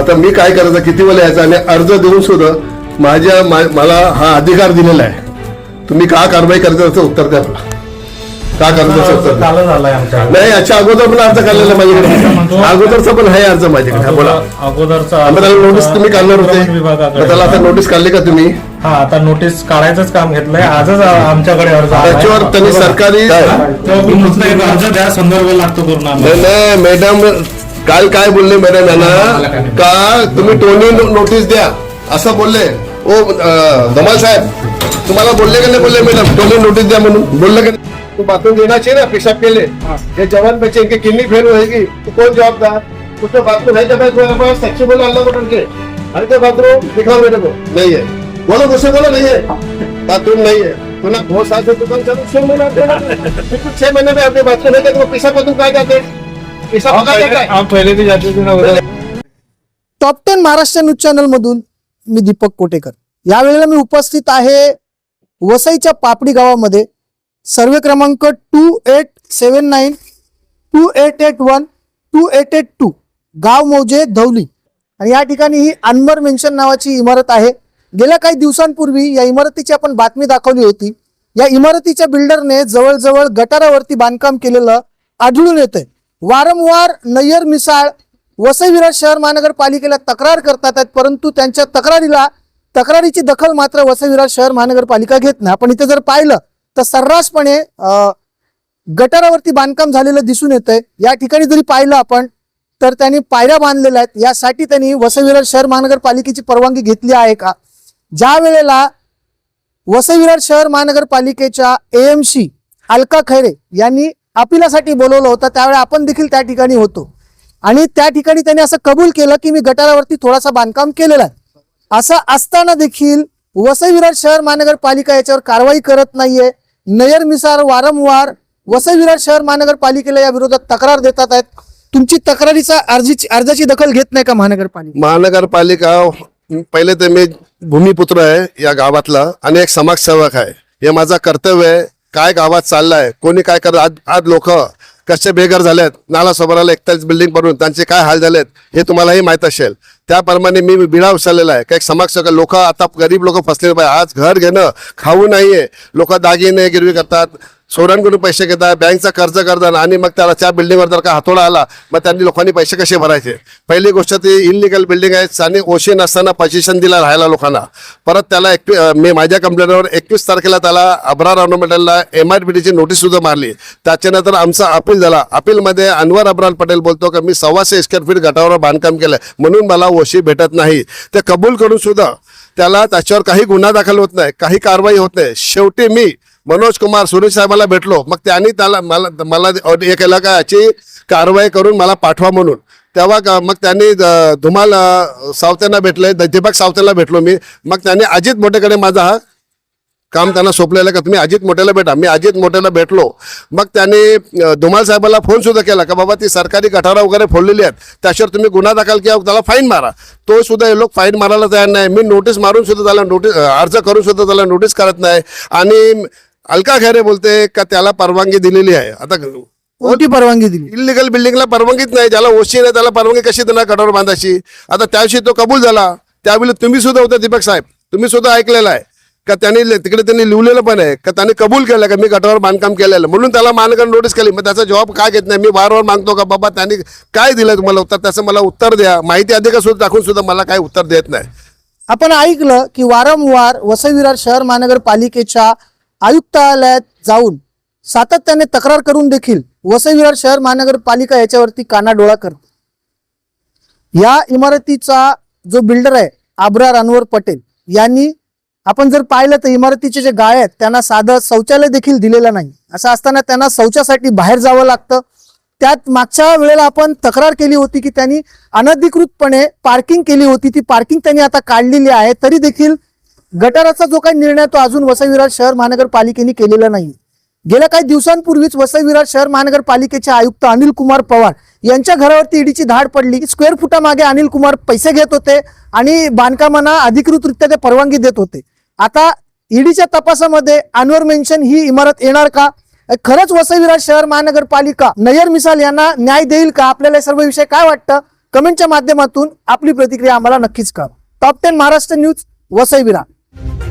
आता मी काय करायचं किती वेळा यायचं आणि अर्ज देऊन सुद्धा माझ्या मला हा अधिकार दिलेला आहे. तुम्ही का कारवाई करता त्याचं उत्तर द्या. मला का करता त्याचं उत्तर नाही याच्या अगोदर पण अर्ज काढलेला माझ्याकडे. अगोदरचा पण आहे अर्ज माझ्याकडे. बोला. अगोदरचा त्याला नोटीस तुम्ही काढणार होते. त्याला आता नोटीस काढली का तुम्ही? हा आता नोटीस काढायचंच काम घेतलंय. आजच आमच्याकडे अर्ज. त्याच्यावर त्यांनी सरकारी अर्ज द्या संदर्भ लागतो पूर्ण. नाही मॅडम काल काय बोलले मॅडम यांना का तुम्ही टोनी नो- नोटीस द्या. असं बोलले. ओ अं, धमाल साहेब तुम्हाला बोलले का नाही बोलले मॅडम टोनी नोटीस द्या म्हणून. बोलले का नाही? तू बाथरूम देना चाहिए ना पेशाब के लिए? ये जवान बच्चे इनकी किडनी फेल होएगी। तो कौन जवाबदार उसमें बाथरूम है जब तुम्हारे पास। सेक्शन बोला अल्लाह को के अरे तो बाथरूम दिखाओ मेरे को। नहीं है। बोलो मुझसे बोलो नहीं है। बाथरूम नहीं है। तो ना बहुत साल से दुकान चालू छह महीने छह महीने में आपके बाथरूम है तो पेशाब बाथरूम कहाँ जाते? हैं? पेशाब कहाँ जाता हम पहिले भी जाते थे ना उधर. Top ten Maharashtra news channel मधून मी दीपक कोटेकर. यावेळेला मी उपस्थित आहे वसईच्या पापडी गावामध्ये. सर्वे क्रमांक two eight seven nine two eight eight one two eight eight two गाव मौजे धवली आणि या ठिकाणी ही अनमर मेन्शन नावाची इमारत आहे. गेल्या काही दिवसांपूर्वी या इमारतीची आपण बातमी दाखवली होती. या इमारतीच्या बिल्डरने जवळजवळ गटारावरती बांधकाम केलेलं आढळून येतंय. वारंवार नय्यर मिसाळ वसईविरा शहर महानगरपालिकेला तक्रार करतात आहेत परंतु त्यांच्या तक्रारीला तक्रारीची दखल मात्र वसई शहर महानगरपालिका घेत नाही. आपण इथे जर पाहिलं तर सर्रासपणे गटारावरती बांधकाम झालेलं दिसून येतंय. या ठिकाणी जरी पाहिलं आपण तर त्यांनी पायऱ्या बांधलेल्या आहेत. यासाठी त्यांनी वसई शहर महानगरपालिकेची परवानगी घेतली आहे का? ज्या वेळेला वसई विराट शहर महानगरपालिकेच्या एएमसी अलका खैरे यांनी अपिलासाठी बोलवलं होतं त्यावेळी आपण देखील त्या ठिकाणी होतो. आणि त्या ठिकाणी त्यांनी असं कबूल केलं की मी गटारावरती थोडासा बांधकाम केलेलं आहे. असं असताना देखील वसई शहर महानगरपालिका याच्यावर कारवाई करत नाहीये. नयर मिसार वारंवार वसई शहर महानगरपालिकेला या विरोधात तक्रार देतात आहेत. तुमची तक्रारीचा अर्जीची अर्जाची दखल घेत नाही का महानगरपालिका? महानगरपालिका पहिले तर मी भूमिपुत्र आहे या गावातला आणि एक समाजसेवक आहे. हे माझं कर्तव्य आहे. काय गावात चाललंय? कोणी काय करत? आज आज लोक कसे बेघर झालेत? नाला सोबराला एकतालीस बिल्डिंग बनवून त्यांचे काय हाल झालेत हे तुम्हालाही माहीत असेल. त्याप्रमाणे मी बिळा उचललेला आहे. काही समाजसेवक लोक आता गरीब लोक फसलेले पाहिजे. आज घर घेणं खाऊ नाहीये. लोक दागिने गिरवी करतात. सोडांकडून पैसे घेतात बँकचा कर्ज करतात आणि मग त्याला त्या बिल्डिंगवर जर का हातोडा आला मग त्यांनी लोकांनी पैसे कसे भरायचे? पहिली गोष्ट ती इनलिगल बिल्डिंग आहे आणि ओशी नसताना पोझिशन दिला राहायला लोकांना. परत त्याला एकवी मी माझ्या कंप्लेंटवर एकवीस तारखेला त्याला अब्रार ऑर्नामेंटलला एम आर पी टीची नोटीस सुद्धा मारली. त्याच्यानंतर आमचा अपील झाला. अपीलमध्ये अनवर अब्रार पटेल बोलतो की मी सव्वाशे स्क्वेअर फीट गटावर बांधकाम केलं म्हणून मला ओशी भेटत नाही. ते कबूल करून सुद्धा त्याला त्याच्यावर काही गुन्हा दाखल होत नाही काही कारवाई होत नाही. शेवटी मी मनोज कुमार सुरेश साहेबाला भेटलो. मग त्यांनी त्याला मला मला हे केलं का याची कारवाई करून मला पाठवा म्हणून. तेव्हा का- मग त्यांनी धुमाल अं, सावतेंना भेटले दीपक सावतेला भेटलो मी. मग त्यांनी अजित मोठेकडे माझा हा काम त्यांना सोपलेलं का तुम्ही अजित मोठ्याला भेटा. मी अजित मोठ्याला भेटलो. मग त्यांनी धुमाल साहेबाला फोन सुद्धा केला का बाबा ती सरकारी गटारा वगैरे फोडलेली आहेत. त्याच्यावर तुम्ही गुन्हा दाखल किंवा त्याला फाईन मारा. तो सुद्धा हे लोक फाईन मारायला तयार नाही. मी नोटीस मारून सुद्धा त्याला नोटीस अर्ज करून सुद्धा त्याला नोटीस करत नाही. आणि अलका खैरे बोलते का त्याला परवानगी दिलेली आहे. आता कोणती परवानगी दिली? इलिगल बिल्डिंगला परवानगीच नाही ज्याला ओशी नाही त्याला परवानगी कशी देणार गटावर बांधायची आता त्याविषयी तो कबूल झाला. त्यावेळी तुम्ही सुद्धा होते दीपक साहेब. तुम्ही सुद्धा ऐकलेलं आहे. का त्यांनी ले- तिकडे त्यांनी लिहिलेलं पण आहे. का त्यांनी कबूल केलं का? मी गटावर बांधकाम केलेलं. म्हणून त्याला महानगर नोटीस केली. मग त्याचा जबाब काय घेत नाही? मी वारंवार मागतो का? बाबा त्यांनी काय दिलं तुम्हाला उत्तर? त्याचं मला उत्तर द्या. माहिती अधिकार सुद्धा दाखवून सुद्धा मला काय उत्तर देत नाही. आपण ऐकलं की वारंवार वसई विरार शहर महानगरपालिकेच्या आयुक्तालयात जाऊन सातत्याने तक्रार करून देखील वसई विरार शहर महानगरपालिका याच्यावरती कानाडोळा करते. या इमारतीचा जो बिल्डर आहे आबरार अनवर पटेल यांनी आपण जर पाहिलं तर इमारतीचे जे गाळे आहेत त्यांना साधं शौचालय देखील दिलेलं नाही. असं असताना त्यांना शौचासाठी बाहेर जावं लागतं. त्यात मागच्या वेळेला आपण तक्रार केली होती की त्यांनी अनधिकृतपणे पार्किंग केली होती. ती पार्किंग त्यांनी आता काढलेली आहे. तरी देखील गटाराचा जो काही निर्णय तो अजून वसई विरार शहर महानगरपालिकेने केलेला नाही गेल्या काही दिवसांपूर्वीच वसई विरार शहर महानगरपालिकेचे आयुक्त अनिल कुमार पवार यांच्या घरावरती ईडीची धाड पडली. स्क्वेअर फुटामागे अनिल कुमार पैसे घेत होते आणि बांधकामांना अधिकृतरित्या ते परवानगी देत होते. आता ईडीच्या तपासामध्ये अनवर मेन्शन ही इमारत येणार का? खरंच वसई विरार शहर महानगरपालिका नयर मिसाल यांना न्याय देईल का? आपल्याला सर्व विषय काय वाटतं? कमेंटच्या माध्यमातून आपली प्रतिक्रिया आम्हाला नक्कीच कळवा. Top ten Maharashtra news Vasai Virar Thank you